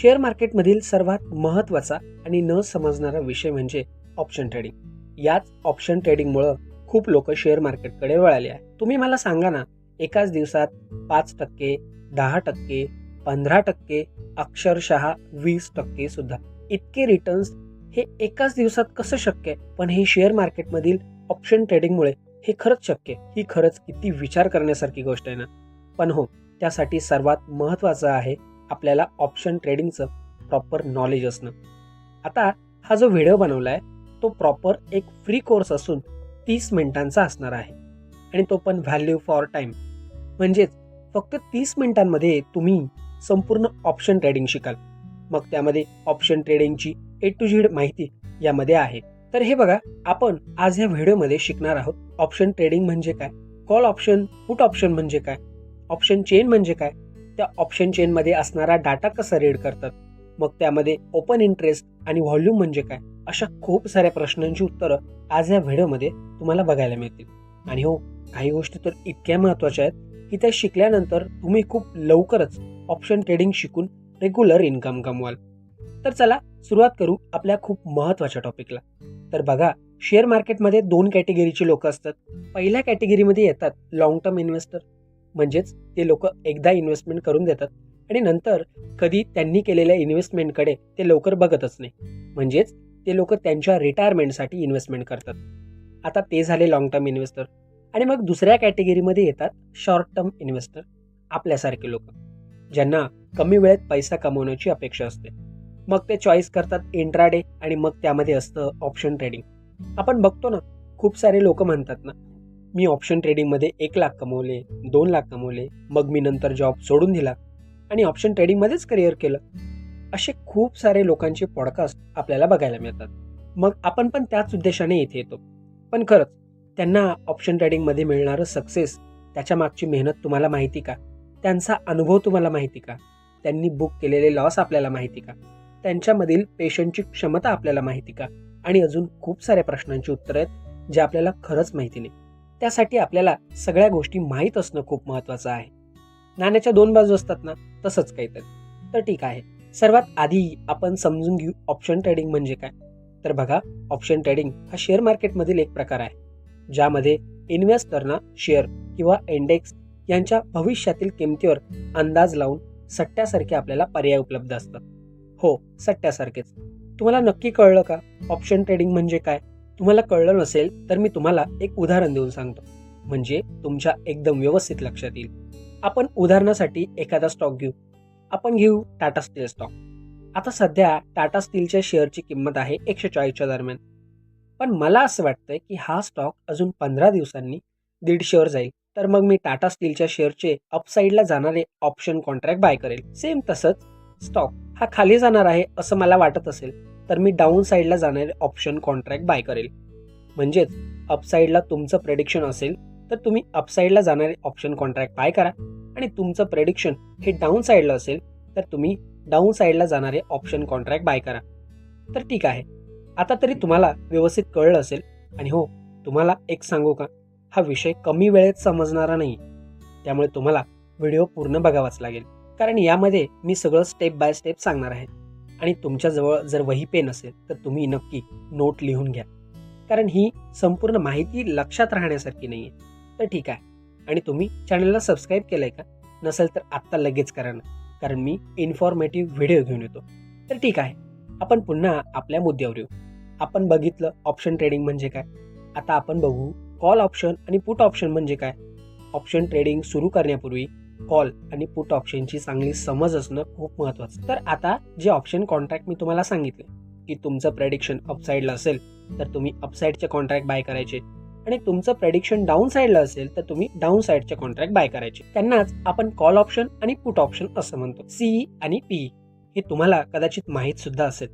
Share मार्केटमधील सर्वात महत्त्वाचा आणि न समजणारा विषय म्हणजे ऑप्शन ट्रेडिंग याच ऑप्शन ट्रेडिंगमुळं खूप लोक शेअर मार्केटकडे वळाले आहे तुम्ही मला सांगा ना एकाच दिवसात पाच टक्के दहा टक्के पंधरा टक्के अक्षरशः वीस टक्के सुद्धा. इतके रिटर्न्स हे एकाच दिवसात कसं शक्य? आहे पण हे शेअर मार्केटमधील ऑप्शन ट्रेडिंगमुळे हे खरंच शक्य? ही खरंच किती विचार करण्यासारखी गोष्ट आहे ना? पण हो त्यासाठी सर्वात महत्त्वाचं आहे आपल्याला ऑप्शन ट्रेडिंगचं प्रॉपर नॉलेज असणं. आता हा जो व्हिडिओ बनवला आहे तो प्रॉपर एक फ्री कोर्स असून तीस मिनिटांचा असणार आहे. आणि तो पण व्हॅल्यू फॉर टाईम म्हणजेच फक्त तीस मिनिटांमध्ये तुम्ही संपूर्ण ऑप्शन ट्रेडिंग शिकाल. मग त्यामध्ये ऑप्शन ट्रेडिंगची ए टू झेड माहिती यामध्ये आहे. तर हे बघा आपण आज या व्हिडिओमध्ये शिकणार आहोत. ऑप्शन ट्रेडिंग म्हणजे काय? कॉल ऑप्शन पुट ऑप्शन म्हणजे काय? ऑप्शन चेन म्हणजे काय? त्या ऑप्शन चेनमध्ये असणारा डाटा कसा रीड करतात? मग त्यामध्ये ओपन इंटरेस्ट आणि व्हॉल्यूम म्हणजे काय? अशा खूप साऱ्या प्रश्नांची उत्तरं आज या व्हिडिओमध्ये तुम्हाला बघायला मिळतील. आणि हो काही गोष्टी तर इतक्या महत्त्वाच्या आहेत की त्या शिकल्यानंतर तुम्ही खूप लवकरच ऑप्शन ट्रेडिंग शिकून रेग्युलर इन्कम कमवाल. तर चला सुरुवात करू आपल्या खूप महत्त्वाच्या टॉपिकला तर बघा शेअर मार्केटमध्ये दोन कॅटेगरीचे लोक असतात. पहिल्या कॅटेगरीमध्ये येतात लॉंग टर्म इन्व्हेस्टर म्हणजेच ते लोक एकदा इन्व्हेस्टमेंट करून देतात आणि नंतर कधी त्यांनी केलेल्या इन्व्हेस्टमेंटकडे ते लवकर बघतच नाही. म्हणजेच ते लोक त्यांच्या रिटायरमेंटसाठी इन्व्हेस्टमेंट करतात. आता ते झाले लॉंग टर्म इन्व्हेस्टर आणि मग दुसऱ्या कॅटेगरीमध्ये येतात शॉर्ट टर्म इन्व्हेस्टर आपल्यासारखे लोक ज्यांना कमी वेळेत पैसा कमवण्याची अपेक्षा असते. मग ते चॉईस करतात इंट्राडे आणि मग त्यामध्ये असतं ऑप्शन ट्रेडिंग आपण बघतो ना खूप सारे लोक म्हणतात ना मी ऑप्शन ट्रेडिंगमध्ये एक लाख कमवले दोन लाख कमवले मग मी नंतर जॉब सोडून दिला आणि ऑप्शन ट्रेडिंगमध्येच करिअर केलं. असे खूप सारे लोकांचे पॉडकास्ट आपल्याला बघायला मिळतात. मग आपण पण त्याच उद्देशाने इथे येतो. पण खरंच त्यांना ऑप्शन ट्रेडिंगमध्ये मिळणारं सक्सेस त्याच्या मागची मेहनत तुम्हाला माहिती का? त्यांचा अनुभव तुम्हाला माहिती का? त्यांनी बुक केलेले लॉस आपल्याला माहिती का? त्यांच्यामधील पेशंटची क्षमता आपल्याला माहिती का? आणि अजून खूप साऱ्या प्रश्नांची उत्तरं आहेत जे आपल्याला खरंच माहिती नाही. त्यासाठी आपल्याला सगळ्या गोष्टी माहीत असणं खूप महत्त्वाचं आहे. नाण्याच्या दोन बाजू असतात ना तसंच काहीतरी. तर ठीक आहे. सर्वात आधी आपण समजून घेऊ ऑप्शन ट्रेडिंग म्हणजे काय. तर बघा ऑप्शन ट्रेडिंग हा शेअर मार्केटमधील एक प्रकार आहे. ज्यामध्ये इन्व्हेस्टरना शेअर किंवा इंडेक्स यांच्या भविष्यातील किमतीवर अंदाज लावून सट्ट्यासारखे आपल्याला पर्याय उपलब्ध असतात. हो सट्ट्यासारखेच. तुम्हाला नक्की कळलं का? ऑप्शन ट्रेडिंग म्हणजे काय? तुम्हाला कळलं नसेल तर मी तुम्हाला एक उदाहरण देऊन सांगतो. म्हणजे तुमच्या एकदम व्यवस्थित लक्षात येईल. आपण उदाहरणासाठी एखादा स्टॉक घेऊ. आपण घेऊ टाटा स्टील स्टॉक आता सध्या टाटा स्टीलच्या शेअरची किंमत आहे एकशे चाळीसच्या दरम्यान. पण मला असं वाटतंय की हा स्टॉक अजून पंधरा दिवसांनी दीडशेवर जाईल. तर मग मी टाटा स्टीलच्या शेअरचे अपसाईडला जाणारे ऑप्शन कॉन्ट्रॅक्ट बाय करेल. सेम तसंच स्टॉक हा खाली जाणार आहे असं मला वाटत असेल. तर मी डाऊन साईडला जाणारे ऑप्शन कॉन्ट्रॅक्ट बाय करेल. म्हणजेच अपसाईडला तुमचं प्रेडिक्शन असेल तर तुम्ही अपसाईडला जाणारे ऑप्शन कॉन्ट्रॅक्ट बाय करा. आणि तुमचं प्रेडिक्शन हे डाऊन साईडला असेल तर तुम्ही डाऊन साईडला जाणारे ऑप्शन कॉन्ट्रॅक्ट बाय करा. तर ठीक आहे. आता तरी तुम्हाला व्यवस्थित कळलं असेल आणि हो तुम्हाला एक सांगू का? हा विषय कमी वेळेत समजणारा नाही. त्यामुळे तुम्हाला व्हिडिओ पूर्ण बघावाच लागेल. कारण यामध्ये मी सगळं स्टेप बाय स्टेप सांगणार आहे. आणि तुमच्याजवळ जर वही पेन असेल तर तुम्ही नक्की नोट लिहून घ्या. कारण ही संपूर्ण माहिती लक्षात राहण्यासारखी नाही आहे तर ठीक आहे. आणि तुम्ही चॅनलला सबस्क्राईब केलं आहे का? नसेल तर आत्ता लगेच करा ना. कारण मी इन्फॉर्मेटिव्ह व्हिडिओ घेऊन येतो. तर ठीक आहे. आपण पुन्हा आपल्या मुद्द्यावर येऊ. आपण बघितलं ऑप्शन ट्रेडिंग म्हणजे काय? आता आपण बघू कॉल ऑप्शन आणि पुट ऑप्शन म्हणजे काय? ऑप्शन ट्रेडिंग सुरू करण्यापूर्वी कॉल आणि पुट ऑप्शनची चांगली समज असणं खूप महत्वाचं. तर आता जे ऑप्शन कॉन्ट्रॅक्ट मी तुम्हाला सांगितले की तुमचं प्रेडिक्शन अपसाईडला असेल तर तुम्ही अपसाईडचे कॉन्ट्रॅक्ट बाय करायचे. आणि तुमचं प्रेडिक्शन डाऊन साईडला असेल तर तुम्ही डाऊन साईडचे कॉन्ट्रॅक्ट बाय करायचे. त्यांनाच आपण कॉल ऑप्शन आणि पुट ऑप्शन असं म्हणतो. सीई आणि पीई हे तुम्हाला कदाचित माहीत सुद्धा असेल.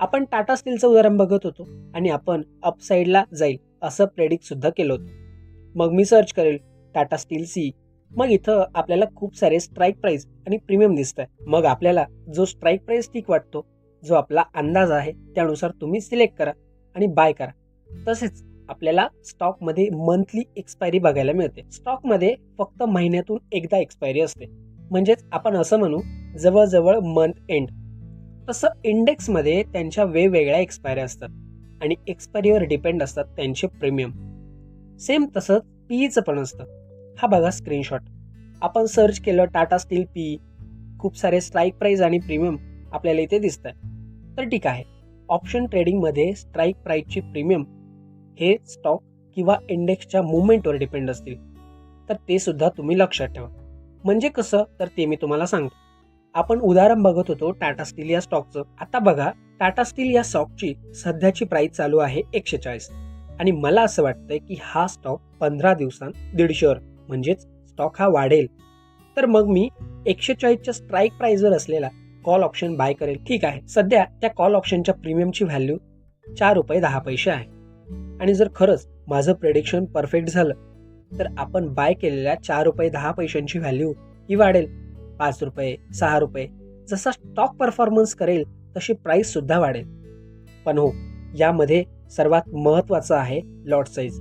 आपण टाटा स्टीलचं उदाहरण बघत होतो आणि आपण अपसाईडला जाईल असं प्रेडिक्ट सुद्धा केलं होतं. मग मी सर्च करेल टाटा स्टील सी मग इथं आपल्याला खूप सारे स्ट्राईक प्राईस आणि प्रीमियम दिसत आहे मग आपल्याला जो स्ट्राईक प्राईस ठीक वाटतो जो आपला अंदाज आहे त्यानुसार तुम्ही सिलेक्ट करा आणि बाय करा. तसेच आपल्याला स्टॉकमध्ये मंथली एक्सपायरी बघायला मिळते. स्टॉकमध्ये फक्त महिन्यातून एकदा एक्सपायरी असते. म्हणजेच आपण असं म्हणू जवळजवळ मंथ एंड तसं इंडेक्समध्ये त्यांच्या वेगवेगळ्या एक्सपायरी असतात आणि एक्सपायरीवर डिपेंड असतात त्यांचे प्रीमियम सेम तसंच पीईचं पण असतं. हा बघा स्क्रीनशॉट आपण सर्च केलं टाटा स्टील पी खूप सारे स्ट्राईक प्राईज आणि प्रीमियम आपल्याला इथे दिसत आहे तर ठीक आहे. ऑप्शन ट्रेडिंगमध्ये स्ट्राईक प्राईजची प्रीमियम हे स्टॉक किंवा इंडेक्सच्या मुवमेंटवर डिपेंड असतील. तर ते सुद्धा तुम्ही लक्षात ठेवा. म्हणजे कसं? तर ते मी तुम्हाला सांगतो. आपण उदाहरण बघत होतो टाटा स्टील या स्टॉकचं आता बघा टाटा स्टील या स्टॉकची सध्याची प्राइस चालू आहे एकशे चाळीस आणि मला असं वाटतंय की हा स्टॉक पंधरा दिवसांत दीडशेवर म्हणजेच स्टॉक हा वाढेल. तर मग मी एकशे चाळीसच्या स्ट्राईक प्राइसवर असलेला कॉल ऑप्शन बाय करेल. ठीक आहे. सध्या त्या कॉल ऑप्शनच्या प्रीमियमची व्हॅल्यू चार रुपये दहा पैसे आहे. आणि जर खरंच माझं प्रेडिक्शन परफेक्ट झालं तर आपण बाय केलेल्या चार रुपये दहा पैशांची व्हॅल्यू ही वाढेल. पाच रुपये सहा रुपये जसा स्टॉक परफॉर्मन्स करेल तशी प्राइस सुद्धा वाढेल. पण हो यामध्ये सर्वात महत्वाचं आहे लॉट साईज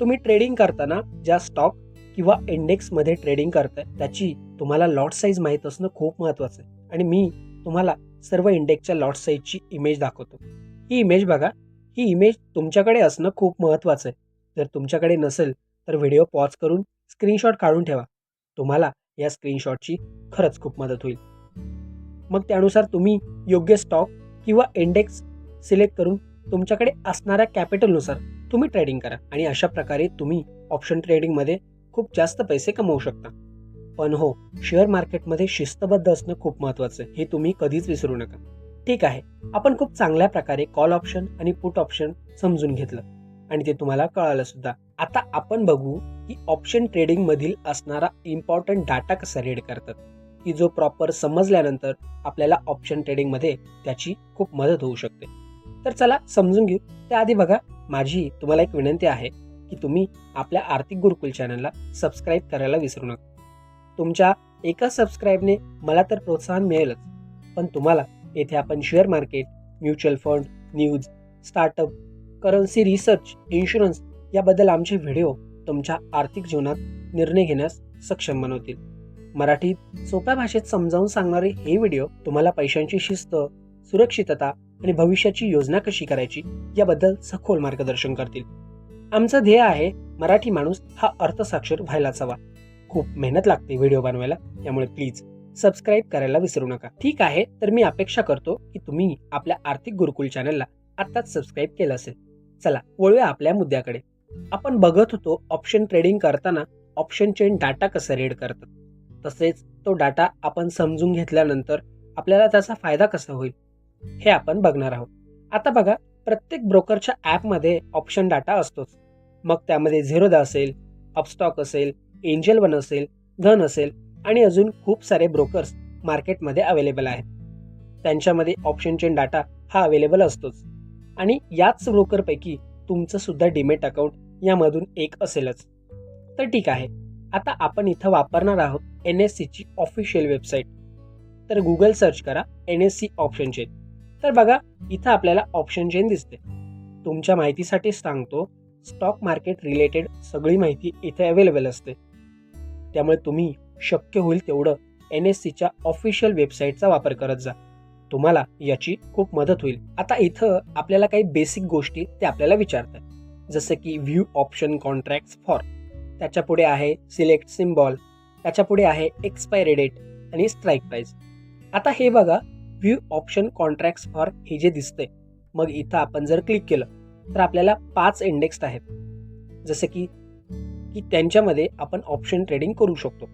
तुम्ही ट्रेडिंग करताना ज्या स्टॉक किंवा इंडेक्समध्ये ट्रेडिंग करताय त्याची तुम्हाला लॉट साईज माहीत असणं खूप महत्वाचं आहे. आणि मी तुम्हाला सर्व इंडेक्सच्या लॉट साईजची इमेज दाखवतो. ही इमेज बघा ही इमेज तुमच्याकडे असणं खूप महत्वाचं आहे. जर तुमच्याकडे नसेल तर व्हिडिओ पॉज करून स्क्रीनशॉट काढून ठेवा. तुम्हाला या स्क्रीनशॉटची खरंच खूप मदत होईल. मग त्यानुसार तुम्ही योग्य स्टॉक किंवा इंडेक्स सिलेक्ट करून तुमच्याकडे असणाऱ्या कॅपिटलनुसार तुम्ही ट्रेडिंग करा. आणि अशा प्रकारे तुम्ही ऑप्शन ट्रेडिंगमध्ये खूप जास्त पैसे कमवू शकता. पण हो शेअर मार्केटमध्ये शिस्तबद्ध असणं खूप महत्वाचं हे तुम्ही कधीच विसरू नका. ठीक आहे आपण खूप चांगल्या प्रकारे कॉल ऑप्शन आणि पुट ऑप्शन समजून घेतलं. आणि ते तुम्हाला कळालं सुद्धा. आता आपण बघू की ऑप्शन ट्रेडिंग मधील असणारा इम्पॉर्टंट डाटा कसा रीड करतात. की जो प्रॉपर समजल्यानंतर आपल्याला ऑप्शन ट्रेडिंगमध्ये त्याची खूप मदत होऊ शकते. तर चला समजून घेऊ. त्याआधी बघा माझी तुम्हाला एक विनंती आहे. की तुम्ही आपल्या आर्थिक गुरुकुल चॅनलला सबस्क्राईब करायला विसरू नका. तुमच्या एका सबस्क्राईबने मला तर प्रोत्साहन मिळेलच. पण तुम्हाला येथे आपण share market mutual fund news startup currency research insurance याबद्दल आमचे व्हिडिओ तुमच्या आर्थिक जीवनात निर्णय घेण्यास सक्षम बनवतील. मराठीत सोप्या भाषेत समजावून सांगणारे हे व्हिडिओ तुम्हाला पैशांची शिस्त सुरक्षितता आणि भविष्याची योजना कशी करायची याबद्दल सखोल मार्गदर्शन करतील. आमचं ध्येय आहे मराठी माणूस हा अर्थसाक्षर व्हायलाच हवा. खूप मेहनत लागते व्हिडिओ बनवायला त्यामुळे प्लीज सबस्क्राईब करायला विसरू नका. ठीक आहे तर मी अपेक्षा करतो की तुम्ही आपल्या आर्थिक गुरुकुल चॅनलला आत्ताच सबस्क्राईब केलं असेल. चला वळूया आपल्या मुद्द्याकडे. आपण बघत होतो ऑप्शन ट्रेडिंग करताना ऑप्शन चेन डाटा कसं रेड करतात. तसेच तो डाटा आपण समजून घेतल्यानंतर आपल्याला त्याचा फायदा कसा होईल हे आपण बघणार आहोत. आता बघा प्रत्येक ब्रोकरच्या ॲपमध्ये ऑप्शन डाटा असतोच. मग त्यामध्ये झिरोदा असेल अपस्टॉक असेल एंजल वन असेल धन असेल आणि अजून खूप सारे ब्रोकर्स मार्केटमध्ये अवेलेबल आहेत. त्यांच्यामध्ये ऑप्शन चेन डाटा हा अवेलेबल असतोच. आणि याच ब्रोकरपैकी तुमचं सुद्धा डिमेट अकाउंट यामधून एक असेलच. तर ठीक आहे. आता आपण इथं वापरणार आहोत एन एस सीची ऑफिशियल वेबसाईट. तर गुगल सर्च करा N S C option chain तर बघा इथं आपल्याला ऑप्शन चेन दिसते. तुमच्या माहितीसाठी सांगतो स्टॉक मार्केट रिलेटेड सगळी माहिती इथे अवेलेबल असते. त्यामुळे तुम्ही शक्य होईल तेवढं एन एस सीच्या ऑफिशियल वेबसाईटचा वापर करत जा. तुम्हाला याची खूप मदत होईल. आता इथं आपल्याला काही बेसिक गोष्टी ते आपल्याला विचारतात. जसं की व्ह्यू ऑप्शन कॉन्ट्रॅक्ट फॉर त्याच्या पुढे आहे सिलेक्ट सिम्बॉल त्याच्या पुढे आहे एक्सपायरी डेट आणि स्ट्राईक प्राईज आता हे बघा व्ह्यू ऑप्शन कॉन्ट्रॅक्ट फॉर हे जे दिसतंय मग इथं आपण जर क्लिक केलं तर आपल्याला पाच इंडेक्स आहेत. जसं की की त्यांच्यामध्ये आपण ऑप्शन ट्रेडिंग करू शकतो.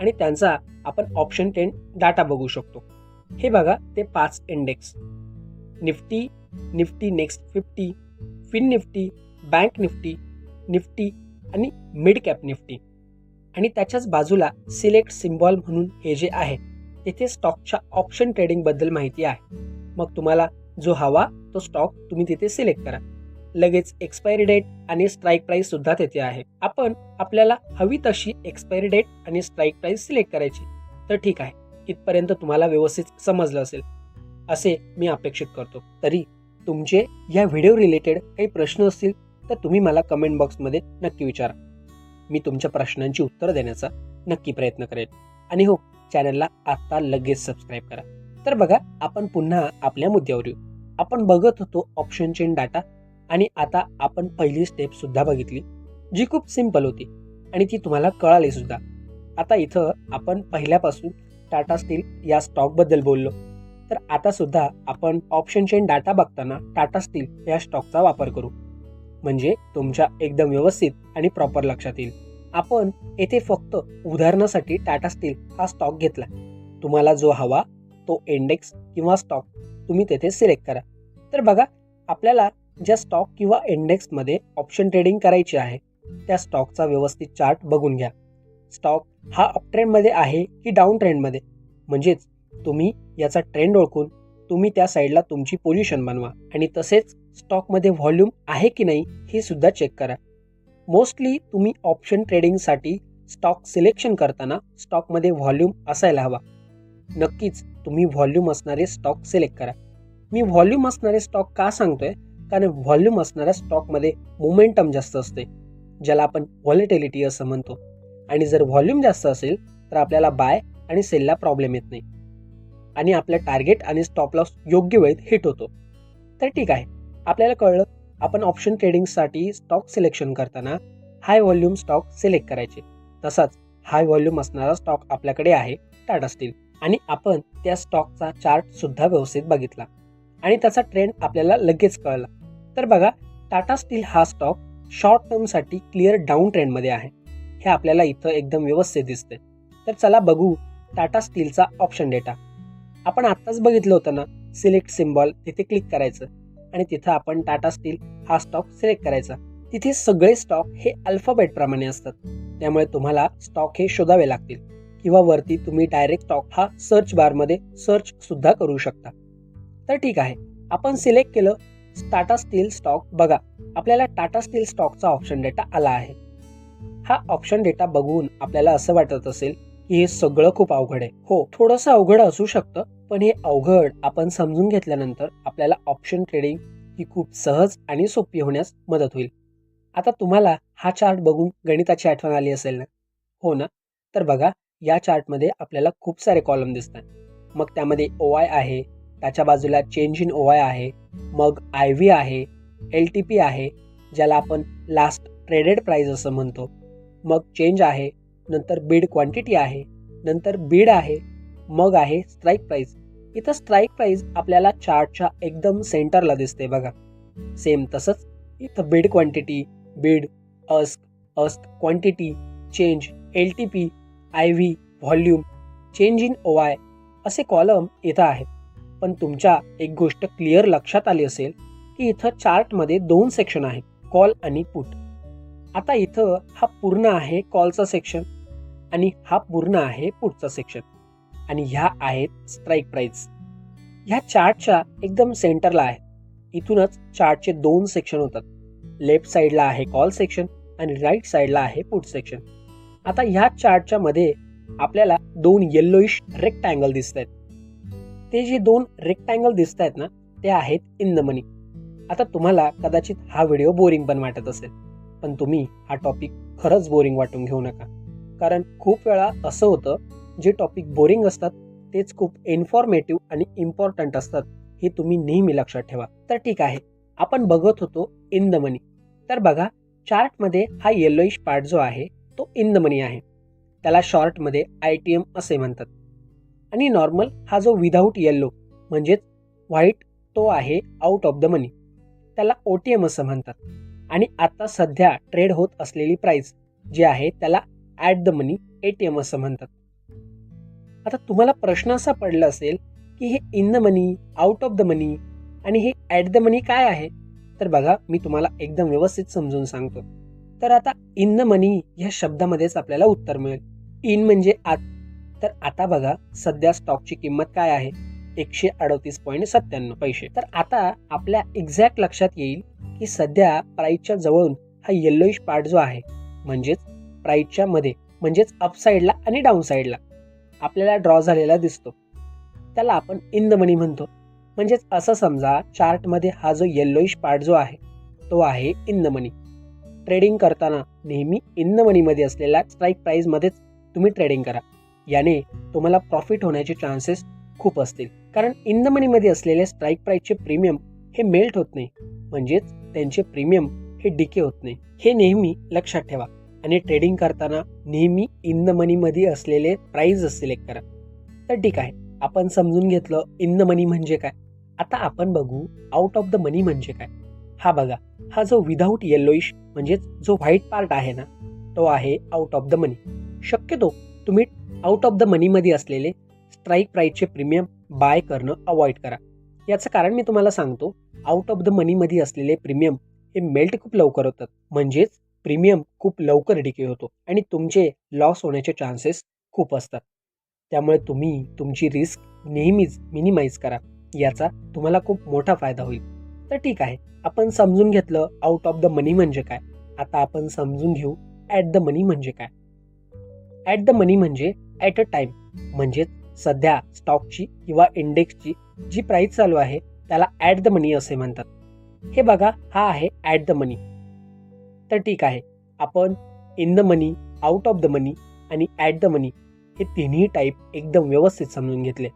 आणि त्यांचा आपण ऑप्शन ट्रेंड डाटा बघू शकतो. हे बघा ते पाच index Nifty Nifty next fifty fin Nifty bank Nifty Nifty आणि मिड कॅप निफ्टी. आणि त्याच्याच बाजूला सिलेक्ट सिम्बॉल म्हणून हे जे आहे तेथे स्टॉकच्या ऑप्शन ट्रेडिंगबद्दल माहिती आहे. मग तुम्हाला जो हवा तो स्टॉक तुम्ही तिथे सिलेक्ट करा. लगेच एक्सपायरी डेट आणि स्ट्राईक प्राईस सुद्धा तेथे आहे. आपण आपल्याला हवी तशी एक्सपायरी डेट आणि स्ट्राईक प्राईस सिलेक्ट करायची. तर ठीक आहे. इथपर्यंत तुम्हाला व्यवस्थित समजलं असेल. असे मी अपेक्षित करतो. तरी तुमचे या व्हिडिओ रिलेटेड काही प्रश्न असतील तर तुम्ही मला कमेंट बॉक्समध्ये नक्की विचारा. मी तुमच्या प्रश्नांची उत्तरं देण्याचा नक्की प्रयत्न करेन. आणि हो चॅनलला आता लगेच सबस्क्राईब करा. तर बघा आपण पुन्हा आपल्या मुद्द्यावर येऊ. आपण बघत होतो ऑप्शन चेन डाटा आणि आता आपण पहिली स्टेप सुद्धा बघितली जी खूप सिंपल होती आणि ती तुम्हाला कळाली सुद्धा. आता इथं आपण पहिल्यापासून टाटा स्टील या स्टॉकबद्दल बोललो. तर आता सुद्धा आपण ऑप्शन चेन डाटा बघताना टाटा स्टील या स्टॉकचा वापर करू. म्हणजे तुमच्या एकदम व्यवस्थित आणि प्रॉपर लक्षात येईल. आपण येथे फक्त उदाहरणासाठी टाटा स्टील हा स्टॉक घेतला. तुम्हाला जो हवा तो इंडेक्स किंवा स्टॉक तुम्ही तेथे सिलेक्ट करा. तर बघा आपल्याला ज्या स्टॉक किंवा इंडेक्समध्ये ऑप्शन ट्रेडिंग करायची आहे त्या स्टॉकचा व्यवस्थित चार्ट बघून घ्या. स्टॉक हा अप ट्रेंडमध्ये आहे की डाऊन ट्रेंडमध्ये म्हणजेच तुम्ही याचा ट्रेंड ओळखून तुम्ही त्या साईडला तुमची पोझिशन बनवा आणि तसेच स्टॉकमध्ये व्हॉल्यूम आहे की नाही हे सुद्धा चेक करा. मोस्टली तुम्ही ऑप्शन ट्रेडिंगसाठी स्टॉक सिलेक्शन करताना स्टॉकमध्ये व्हॉल्यूम असायला हवा. नक्कीच तुम्ही व्हॉल्यूम असणारे स्टॉक सिलेक्ट करा. मी व्हॉल्यूम असणारे स्टॉक का सांगतोय? कारण व्हॉल्यूम असणाऱ्या स्टॉकमध्ये मोमेंटम जास्त असते ज्याला आपण व्हॉलिटिलिटी असं म्हणतो. आणि जर व्हॉल्यूम जास्त असेल तर आपल्याला बाय आणि सेलला प्रॉब्लेम येत नाही. आणि आपलं टार्गेट आणि स्टॉप लॉस योग्य वेळेत हिट होतो. तर ठीक आहे. आपल्याला कळलं? आपण ऑप्शन ट्रेडिंगसाठी स्टॉक सिलेक्शन करताना हाय व्हॉल्यूम स्टॉक सिलेक्ट करायचे. तसाच हाय व्हॉल्यूम असणारा स्टॉक आपल्याकडे आहे टाटा स्टील आणि आपण त्या स्टॉकचा चार्ट सुद्धा व्यवस्थित बघितला. आणि त्याचा ट्रेंड आपल्याला लगेच कळला. तर बघा टाटा स्टील हा स्टॉक शॉर्ट टर्मसाठी क्लिअर डाऊन ट्रेंडमध्ये आहे. हे आपल्याला इथं एकदम व्यवस्थित दिसते तर चला बघू टाटा स्टीलचा ऑप्शन डेटा आपण आत्ताच बघितलं होतं ना सिलेक्ट सिम्बॉल तिथे क्लिक करायचं. आणि तिथं आपण टाटा स्टील हा स्टॉक सिलेक्ट करायचा. तिथे सगळे स्टॉक हे अल्फाबेट प्रमाणे असतात. त्यामुळे तुम्हाला स्टॉक हे शोधावे लागतील. किंवा वरती तुम्ही डायरेक्ट स्टॉक हा सर्च बारमध्ये सर्च सुद्धा करू शकता. तर ठीक आहे. आपण सिलेक्ट केलं. टाटा स्टील स्टॉक बघा. आपल्याला टाटा स्टील स्टॉकचा ऑप्शन डेटा आला आहे. हा ऑप्शन डेटा बघून आपल्याला असं वाटत असेल की हे सगळं खूप अवघड आहे. हो थोडंसं अवघड असू शकतं. पण हे अवघड आपण समजून घेतल्यानंतर आपल्याला ऑप्शन ट्रेडिंग ही खूप सहज आणि सोपी होण्यास मदत होईल. आता तुम्हाला हा चार्ट बघून गणिताची आठवण आली असेल ना? हो ना? तर बघा या चार्टमध्ये आपल्याला खूप सारे कॉलम दिसतात. मग त्यामध्ये ओ आय आहे त्याच्या बाजूला चेंज इन ओ आय आहे मग आय व्ही आहे एल टी पी आहे ज्याला आपण लास्ट ट्रेडेड प्राईज असं म्हणतो. मग चेंज आहे नंतर बीड क्वांटिटी आहे नंतर बीड आहे मग आहे स्ट्राईक प्राईज इथं स्ट्राईक प्राईज आपल्याला चार्टच्या एकदम सेंटरला दिसते बघा. सेम तसंच इथं bid quantity bid ask ask quantity change L T P I V volume change in O I असे कॉलम इथं आहेत. पण तुमच्या एक गोष्ट क्लिअर लक्षात आली असेल की इथं चार्टमध्ये दोन सेक्शन आहेत कॉल आणि पुट आता इथं हा पूर्ण आहे कॉलचा सेक्शन आणि हा पूर्ण आहे पुढचा सेक्शन आणि ह्या आहेत स्ट्राईक प्राईज ह्या चार्टच्या एकदम सेंटरला आहे इथूनच चार्टचे दोन सेक्शन होतात. लेफ्ट साईडला आहे कॉल सेक्शन आणि राईट साईडला आहे पुट सेक्शन आता ह्या चार्टच्या मध्ये आपल्याला दोन येल्लोइश रेक्टँगल दिसत आहेत ते जे दोन रेक्टँगल दिसत आहेत ना ते आहेत इन द मनी आता तुम्हाला कदाचित हा व्हिडिओ बोरिंग पण वाटत असेल पण तुम्ही हा टॉपिक खरंच बोरिंग वाटून घेऊ नका. कारण खूप वेळा असं होतं जे टॉपिक बोरिंग असतात तेच खूप इन्फॉर्मेटिव्ह आणि इम्पॉर्टंट असतात हे तुम्ही नेहमी लक्षात ठेवा. तर ठीक आहे आपण बघत होतो इन द मनी तर बघा चार्टमध्ये हा येल्लोइश पार्ट जो आहे तो इन द मनी आहे. त्याला शॉर्टमध्ये आय टी एम असे म्हणतात. आणि नॉर्मल हा जो विदाऊट येल्लो म्हणजेच व्हाईट तो आहे आउट ऑफ द मनी त्याला ओ टी एम असं म्हणतात. आणि आता सध्या ट्रेड होत असलेली प्राईस जी आहे त्याला at the money A T M असं म्हणतात. आता तुम्हाला प्रश्न असा पडला असेल की हे in the money out of the money आणि हे ॲट द मनी काय आहे? तर बघा मी तुम्हाला एकदम व्यवस्थित समजून सांगतो. तर आता इन द मनी ह्या शब्दामध्येच आपल्याला उत्तर मिळेल. इन म्हणजे आत तर आता बघा सध्या स्टॉकची किंमत काय आहे? एकशे अडतीस पॉईंट सत्त्याण्णव पैसे. तर आता आपल्या एक्झॅक्ट लक्षात येईल की सध्या प्राईजच्या जवळून हा येल्लोइश पार्ट जो आहे म्हणजेच प्राईजच्या मध्ये म्हणजेच अपसाईडला आणि डाऊन साईडला आपल्याला ड्रॉ झालेला दिसतो. त्याला आपण इन द मनी म्हणतो. म्हणजेच असं समजा चार्टमध्ये हा जो येल्लोइश पार्ट जो आहे तो आहे इन द मनी ट्रेडिंग करताना नेहमी इन द मनीमध्ये असलेल्या स्ट्राईक प्राईजमध्येच तुम्ही ट्रेडिंग करा. याने तुम्हाला प्रॉफिट होण्याचे चान्सेस खूप असतील. कारण इन द मनीमध्ये असलेले स्ट्राईक प्राईजचे प्रीमियम हे मेल्ट होत नाही. म्हणजेच त्यांचे प्रीमियम हे डिके होत नाही. हे नेहमी लक्षात ठेवा. आणि ट्रेडिंग करताना नेहमी इन द मनीमध्ये असलेले प्राइस सिलेक्ट करा. तर ठीक आहे आपण समजून घेतलं इन द मनी म्हणजे काय? आता आपण बघू आउट ऑफ द मनी म्हणजे काय? हा बघा हा जो विदाऊट येल्लोइश म्हणजेच जो व्हाईट पार्ट आहे ना तो आहे आउट ऑफ द मनी शक्यतो तुम्ही आउट ऑफ द मनीमध्ये असलेले स्ट्राईक प्राईसचे प्रीमियम बाय करणं अवॉइड करा. याचं कारण मी तुम्हाला सांगतो आउट ऑफ द मनीमध्ये असलेले प्रीमियम हे मेल्ट खूप लवकर होतात. म्हणजेच प्रीमियम खूप लवकर डिके होतो आणि तुमचे लॉस होण्याचे चान्सेस खूप असतात. त्यामुळे तुम्ही तुमची रिस्क नेहमीच मिनिमाइज करा. याचा तुम्हाला खूप मोठा फायदा होईल. तर ठीक आहे आपण समजून घेतलं आउट ऑफ द मनी म्हणजे काय? आता आपण समजून घेऊ ॲट द मनी म्हणजे काय? ॲट द मनी म्हणजे ॲट अ टाइम म्हणजेच सध्या स्टॉकची किंवा इंडेक्सची जी प्राईस चालू आहे त्याला ॲट द मनी असे म्हणतात. हे बघा हा आहे ॲट द मनी तर ठीक आहे. आपण in the money out of the money आणि ॲट द मनी हे तिन्ही टाईप एकदम व्यवस्थित समजून घेतले.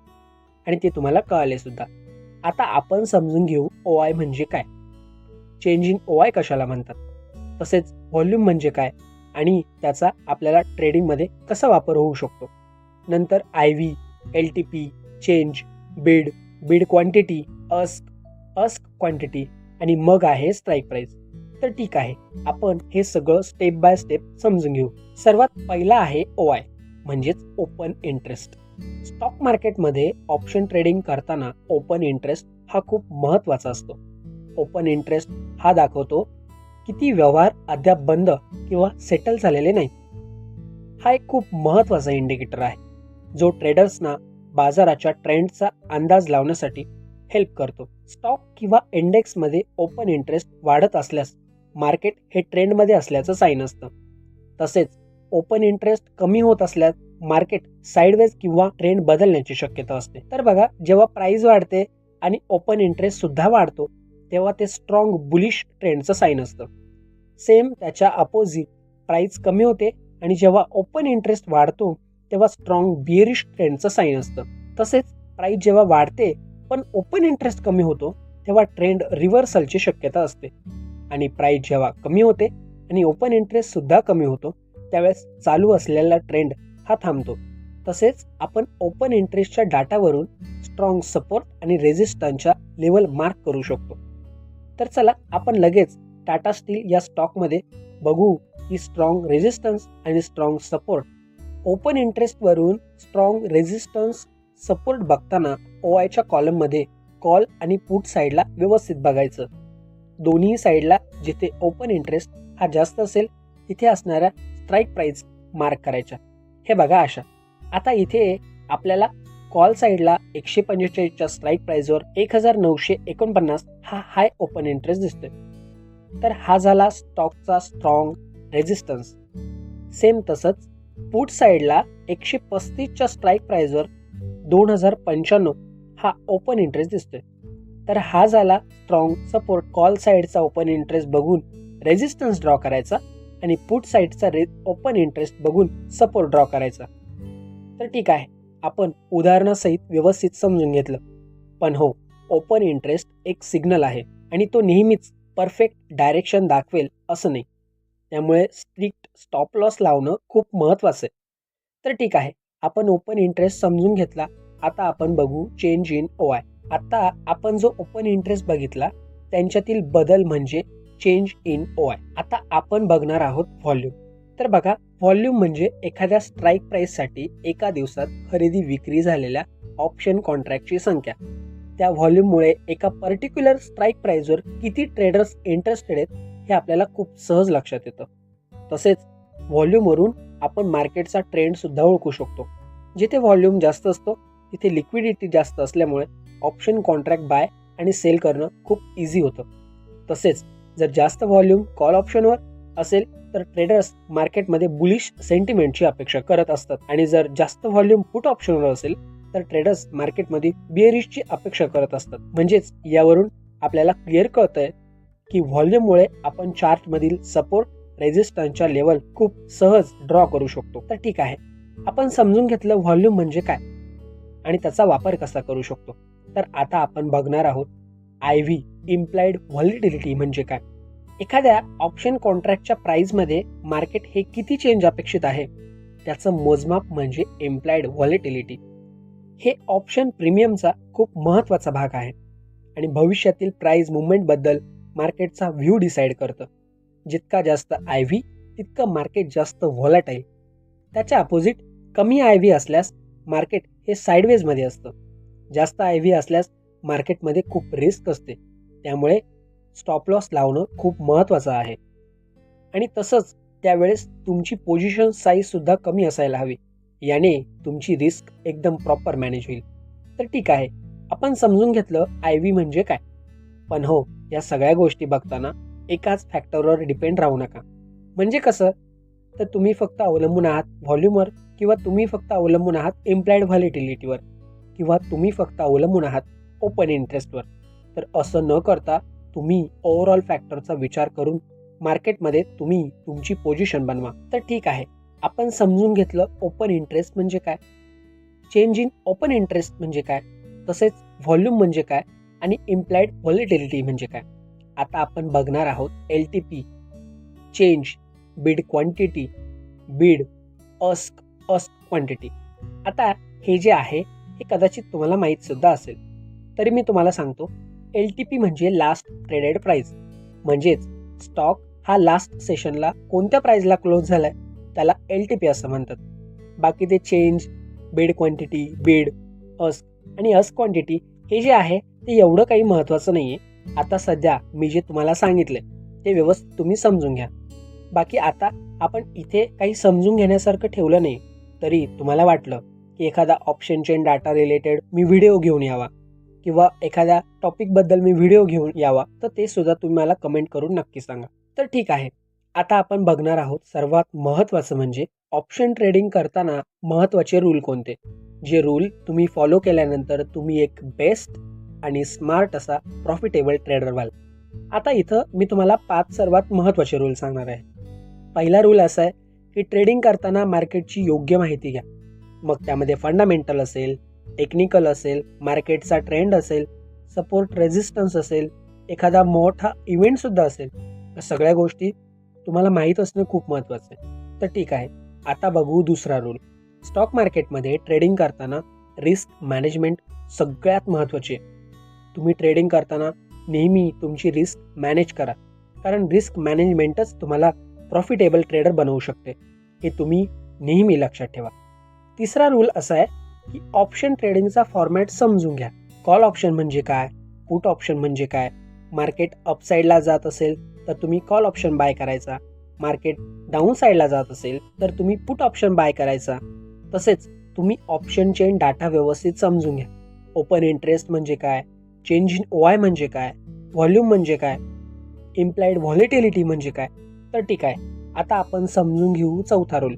आणि ते तुम्हाला कळाले सुद्धा. आता आपण समजून घेऊ ओ आय म्हणजे काय? चेंज इन ओ आय कशाला म्हणतात? तसेच व्हॉल्यूम म्हणजे काय? आणि त्याचा आपल्याला ट्रेडिंगमध्ये कसा वापर होऊ शकतो? नंतर I V L T P change bid bid quantity ask ask quantity आणि मग आहे स्ट्राईक प्राईस तर ठीक आहे. आपण हे सगळं स्टेप बाय स्टेप समजून घेऊ. सर्वात पहिला आहे ओ आय म्हणजेच ओपन इंटरेस्ट स्टॉक मार्केटमध्ये ऑप्शन ट्रेडिंग करताना ओपन इंटरेस्ट हा खूप महत्त्वाचा असतो. ओपन इंटरेस्ट हा दाखवतो किती व्यवहार अद्याप बंद किंवा सेटल झालेले नाही हा एक खूप महत्त्वाचा इंडिकेटर आहे जो ट्रेडर्सना बाजाराच्या ट्रेंडचा अंदाज लावण्यासाठी हेल्प करतो. स्टॉक किंवा इंडेक्समध्ये ओपन इंटरेस्ट वाढत असल्यास मार्केट हे ट्रेंडमध्ये असल्याचं साईन असतं. तसेच ओपन इंटरेस्ट कमी होत असल्यास मार्केट साईडवेज किंवा ट्रेंड बदलण्याची शक्यता असते. तर बघा जेव्हा प्राइस वाढते आणि ओपन इंटरेस्ट सुद्धा वाढतो तेव्हा ते स्ट्रॉंग बुलिश ट्रेंडचं साईन असतं. सेम त्याच्या अपोजिट प्राइस कमी होते आणि जेव्हा ओपन इंटरेस्ट वाढतो तेव्हा स्ट्रॉंग बिअरिश ट्रेंडचं साईन असतं. तसेच प्राइस जेव्हा वाढते पण ओपन इंटरेस्ट कमी होतो तेव्हा ट्रेंड रिव्हर्सलची शक्यता असते. आणि प्राईज जेव्हा कमी होते आणि ओपन इंटरेस्ट सुद्धा कमी होतो त्यावेळेस चालू असलेला ट्रेंड हा थांबतो. तसेच आपण ओपन इंटरेस्टच्या डाटावरून स्ट्रॉंग सपोर्ट आणि रेझिस्टन्सच्या लेवल मार्क करू शकतो. तर चला आपण लगेच टाटा स्टील या स्टॉकमध्ये बघू की स्ट्रॉंग रेझिस्टन्स आणि स्ट्रॉंग सपोर्ट ओपन इंटरेस्टवरून स्ट्रॉंग रेझिस्टन्स सपोर्ट बघताना ओ आयच्या कॉलममध्ये कॉल आणि पुट साईडला व्यवस्थित बघायचं. दोन्ही साईडला जिथे ओपन इंटरेस्ट हा जास्त असेल तिथे असणाऱ्या स्ट्राईक प्राईज मार्क करायच्या. हे बघा अशा आता इथे आपल्याला कॉल साईडला एकशे पंचेचाळीसच्या स्ट्राईक प्राईजवर एक हजार नऊशे एकोणपन्नास हा हाय ओपन इंटरेस्ट दिसतोय. तर हा झाला स्टॉकचा स्ट्रॉंग रेजिस्टन्स सेम तसंच पुट साईडला एकशे पस्तीसच्या स्ट्राईक प्राईजवर दोन हजार पंच्याण्णव हा ओपन इंटरेस्ट दिसतोय. तर हा झाला स्ट्रॉंग सपोर्ट कॉल साईडचा ओपन इंटरेस्ट बघून रेजिस्टन्स ड्रॉ करायचा आणि पुट साईडचा रे ओपन इंटरेस्ट बघून सपोर्ट ड्रॉ करायचा. तर ठीक आहे आपण उदाहरणासहित व्यवस्थित समजून घेतलं. पण हो ओपन इंटरेस्ट एक सिग्नल आहे आणि तो नेहमीच परफेक्ट डायरेक्शन दाखवेल असं नाही. त्यामुळे स्ट्रिक्ट स्टॉप लॉस लावणं खूप महत्त्वाचं आहे. तर ठीक आहे आपण ओपन इंटरेस्ट समजून घेतला. आता आपण बघू चेंज इन ओ आय आता आपण जो ओपन इंटरेस्ट बघितला त्यांच्यातील बदल म्हणजे चेंज इन ओ आय आता आपण बघणार आहोत व्हॉल्यूम तर बघा व्हॉल्यूम म्हणजे एखाद्या स्ट्राईक प्राईससाठी एका दिवसात खरेदी विक्री झालेल्या ऑप्शन कॉन्ट्रॅक्टची संख्या. त्या व्हॉल्यूममुळे एका पर्टिक्युलर स्ट्राईक प्राईजवर किती ट्रेडर्स इंटरेस्टेड आहेत हे आपल्याला खूप सहज लक्षात येतं. तसेच व्हॉल्यूमवरून आपण मार्केटचा ट्रेंड सुद्धा ओळखू शकतो. जिथे व्हॉल्यूम जास्त असतो तिथे लिक्विडिटी जास्त असल्यामुळे ऑप्शन कॉन्ट्रॅक्ट बाय आणि सेल करणं खूप इझी होतं. तसेच जर जास्त व्हॉल्यूम कॉल ऑप्शनवर असेल तर ट्रेडर्स मार्केटमध्ये बुलिश सेंटिमेंटची अपेक्षा करत असतात. आणि जर जास्त व्हॉल्यूम पुट ऑप्शनवर असेल तर ट्रेडर्स मार्केटमध्ये बिअरिशची अपेक्षा करत असतात. म्हणजेच यावरून आपल्याला क्लिअर कळतंय की व्हॉल्यूममुळे आपण चार्टमधील सपोर्ट रेजिस्टन्सच्या लेवल खूप सहज ड्रॉ करू शकतो. तर ठीक आहे. आपण समजून घेतलं व्हॉल्यूम म्हणजे काय? आणि त्याचा वापर कसा करू शकतो? तर आता आपण बघणार आहोत आय व्ही इम्प्लाइड व्हॉलिडिलिटी म्हणजे काय? एखाद्या ऑप्शन कॉन्ट्रॅक्टच्या प्राइसमध्ये मार्केट हे किती चेंज अपेक्षित आहे? त्याचं मोजमाप म्हणजे इम्प्लाइड व्हॉलिटिलिटी हे ऑप्शन प्रीमियमचा खूप महत्त्वाचा भाग आहे. आणि भविष्यातील प्राइस मुवमेंटबद्दल मार्केटचा व्ह्यू डिसाईड करतं. जितका जास्त आय व्ही तितकं मार्केट जास्त व्हॉलाटाईल त्याच्या अपोजिट कमी आय व्ही असल्यास मार्केट हे साईडवेजमध्ये असतं. जास्त आय व्ही असल्यास मार्केटमध्ये खूप रिस्क असते. त्यामुळे स्टॉप लॉस लावणं खूप महत्त्वाचं आहे. आणि तसंच त्यावेळेस तुमची पोझिशन साईजसुद्धा कमी असायला हवी. याने तुमची रिस्क एकदम प्रॉपर मॅनेज होईल. तर ठीक आहे. आपण समजून घेतलं आय व्ही म्हणजे काय? पण हो या सगळ्या गोष्टी बघताना एकाच फॅक्टरवर डिपेंड राहू नका. म्हणजे कसं? तर तुम्ही फक्त अवलंबून आहात व्हॉल्यूमवर किंवा तुम्ही फक्त अवलंबून आहात इम्प्लॉईड व्हॉलिटिलिटीवर किंवा तुम्ही फक्त अवलंबून आहात ओपन इंटरेस्टवर तर असं न करता तुम्ही ओव्हरऑल फॅक्टरचा विचार करून मार्केटमध्ये तुम्ही तुमची पोझिशन बनवा. तर ठीक आहे. आपण समजून घेतलं ओपन इंटरेस्ट म्हणजे काय? चेंज इन ओपन इंटरेस्ट म्हणजे काय? तसेच व्हॉल्यूम म्हणजे काय? आणि इम्प्लाइड व्हॉलिटिलिटी म्हणजे काय? आता आपण बघणार आहोत L T P change bid quantity bid ask ask quantity आता हे जे आहे हे कदाचित तुम्हाला माहीत सुद्धा असेल. तरी मी तुम्हाला सांगतो एल टी पी म्हणजे लास्ट ट्रेडेड प्राइस म्हणजेच स्टॉक हा लास्ट सेशनला कोणत्या प्राइसला क्लोज झालाय त्याला एल टी पी असं म्हणतात. बाकी ते change bid quantity bid ask आणि अस्क क्वांटिटी हे जे आहे ते एवढं काही महत्त्वाचं नाही आहे आता सध्या मी जे तुम्हाला सांगितले ते व्यवस्थित तुम्ही समजून घ्या. बाकी आता आपण इथे काही समजून घेण्यासारखं ठेवलं नाही तरी तुम्हाला वाटलं की एखादा ऑप्शन चेन डाटा रिलेटेड मी व्हिडिओ घेऊन यावा किंवा एखाद्या टॉपिकबद्दल मी व्हिडिओ घेऊन यावा तर ते सुद्धा तुम्ही मला कमेंट करून नक्की सांगा. तर ठीक आहे. आता आपण बघणार आहोत सर्वात महत्त्वाचं म्हणजे ऑप्शन ट्रेडिंग करताना महत्त्वाचे रूल कोणते? जे रूल तुम्ही फॉलो केल्यानंतर तुम्ही एक बेस्ट आणि स्मार्ट असा प्रॉफिटेबल ट्रेडर व्हाल. आता इथं मी तुम्हाला पाच सर्वात महत्त्वाचे रूल सांगणार आहे. पहिला रूल असा आहे की ट्रेडिंग करताना मार्केटची योग्य माहिती घ्या. मग त्यामध्ये फंडामेंटल असेल टेक्निकल असेल मार्केटचा ट्रेंड असेल सपोर्ट रेझिस्टन्स असेल एखादा मोठा इव्हेंटसुद्धा असेल. या सगळ्या गोष्टी तुम्हाला माहीत असणं खूप महत्त्वाचं आहे. तर ठीक आहे आता बघू दुसरा रूल स्टॉक मार्केटमध्ये ट्रेडिंग करताना रिस्क मॅनेजमेंट सगळ्यात महत्त्वाची आहे. तुम्ही ट्रेडिंग करताना नेहमी तुमची रिस्क मॅनेज करा. कारण रिस्क मॅनेजमेंटच तुम्हाला प्रॉफिटेबल ट्रेडर बनवू शकते. हे तुम्ही नेहमी लक्षात ठेवा. तिसरा रूल असा आहे की ऑप्शन ट्रेडिंगचा फॉर्मॅट समजून घ्या. कॉल ऑप्शन म्हणजे काय? पुट ऑप्शन म्हणजे काय? मार्केट अपसाईडला जात असेल तर तुम्ही कॉल ऑप्शन बाय करायचा. मार्केट डाऊन साईडला जात असेल तर तुम्ही पुट ऑप्शन बाय करायचा. तसेच तुम्ही ऑप्शन चेन डाटा व्यवस्थित समजून घ्या. ओपन इंटरेस्ट म्हणजे काय? चेंज इन ओ आय म्हणजे काय? व्हॉल्यूम म्हणजे काय? इम्प्लाइड व्हॉलिटिलिटी म्हणजे काय? तर ठीक आहे. आता आपण समजून घेऊ चौथा रूल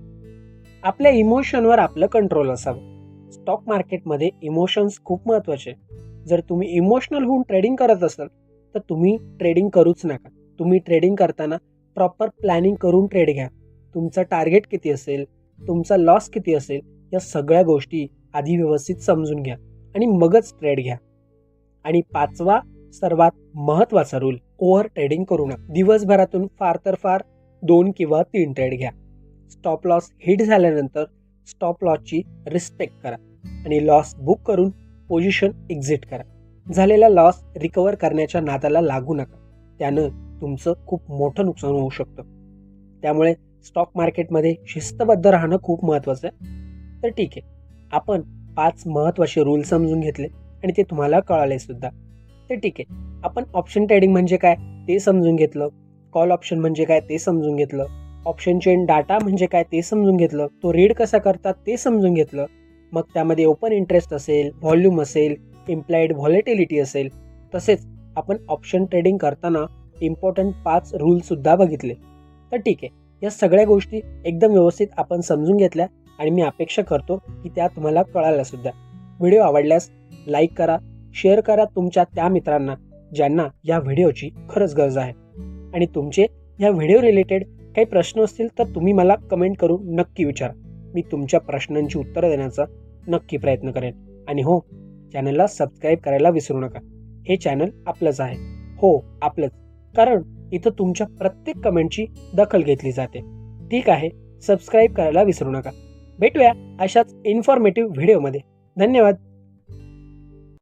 आपल्या इमोशनवर आपलं कंट्रोल असावं. स्टॉक मार्केटमध्ये इमोशन्स खूप महत्त्वाचे जर तुम्ही इमोशनल होऊन ट्रेडिंग करत असाल तर तुम्ही ट्रेडिंग करूच नका. तुम्ही ट्रेडिंग करताना प्रॉपर प्लॅनिंग करून ट्रेड घ्या. तुमचं टार्गेट किती असेल तुमचा लॉस किती असेल या सगळ्या गोष्टी आधी व्यवस्थित समजून घ्या आणि मगच ट्रेड घ्या. आणि पाचवा सर्वात महत्त्वाचा रूल ओव्हर ट्रेडिंग करू नका. दिवसभरातून फार तर फार दोन किंवा तीन ट्रेड घ्या. स्टॉप लॉस हिट झाल्यानंतर स्टॉप लॉसची रिस्पेक्ट करा. आणि लॉस बुक करून पोझिशन एक्झिट करा. झालेला लॉस रिकवर करण्याच्या नादाला लागू नका. त्यानं तुमचं खूप मोठं नुकसान होऊ शकतं. त्यामुळे स्टॉक मार्केटमध्ये शिस्तबद्ध राहणं खूप महत्त्वाचं आहे. तर ठीक आहे. आपण पाच महत्त्वाचे रूल समजून घेतले आणि ते तुम्हाला कळाले सुद्धा. तर ठीक आहे. आपण ऑप्शन ट्रेडिंग म्हणजे काय ते समजून घेतलं. कॉल ऑप्शन म्हणजे काय ते समजून घेतलं. ऑप्शन चेन डाटा म्हणजे काय ते समजून घेतलं. तो रीड कसा करतात ते समजून घेतलं. मग त्यामध्ये ओपन इंटरेस्ट असेल व्हॉल्यूम असेल इम्प्लाइड व्हॉलेटिलिटी असेल. तसेच आपण ऑप्शन ट्रेडिंग करताना इम्पॉर्टंट पाच रूलसुद्धा बघितले. तर ठीक आहे. या सगळ्या गोष्टी एकदम व्यवस्थित आपण समजून घेतल्या आणि मी अपेक्षा करतो की त्या तुम्हाला कळाल्या सुद्धा. व्हिडिओ आवडल्यास लाईक करा शेअर करा तुमच्या त्या मित्रांना ज्यांना या व्हिडिओची खरंच गरज आहे. आणि तुमचे या व्हिडिओ रिलेटेड काही प्रश्न असतील तर तुम्ही मला कमेंट करून नक्की विचारा. मी तुमच्या प्रश्नांची उत्तरं देण्याचा नक्की प्रयत्न करेन. आणि हो चॅनलला सबस्क्राईब करायला विसरू नका. हे चॅनल आपलंच आहे. हो आपलंच. कारण इथं तुमच्या प्रत्येक कमेंटची दखल घेतली जाते. ठीक आहे सबस्क्राईब करायला विसरू नका. भेटूया अशाच इन्फॉर्मेटिव्ह व्हिडिओमध्ये धन्यवाद.